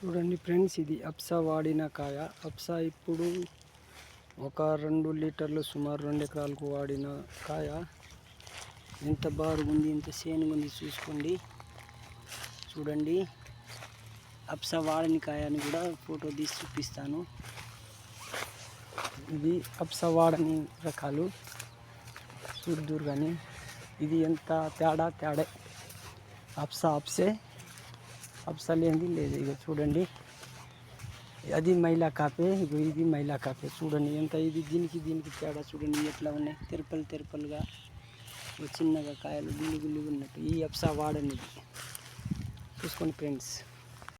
చూడండి ఫ్రెండ్స్ ఇది అప్సా వాడిన కాయ. అప్సా ఇప్పుడు ఒక రెండు లీటర్లు సుమారు రెండు ఎకరాలకు వాడిన కాయ. ఎంత బాగుంది ఎంత సేనుగా ఉంది చూసుకోండి. చూడండి అప్సా వాడని కాయని కూడా ఫోటో తీసి చూపిస్తాను. ఇది అప్సా వాడని రకాలు. చూద్దూరు కానీ ఇది ఎంత తేడా తేడా. అప్సా అప్సే. అప్సా లేనిది లేదు ఇక చూడండి అది మైలా కాపే ఇక ఇది మైలా కాపే చూడండి ఎంత ఇది దీనికి దీనికి తేడా చూడండి ఎట్లా ఉన్నాయి తెరపలు తిరుపలుగా చిన్నగా కాయలు గుల్లి గుల్లిగా ఉన్నట్టు ఈ అప్సా వాడనిది చూసుకోండి ఫ్రెండ్స్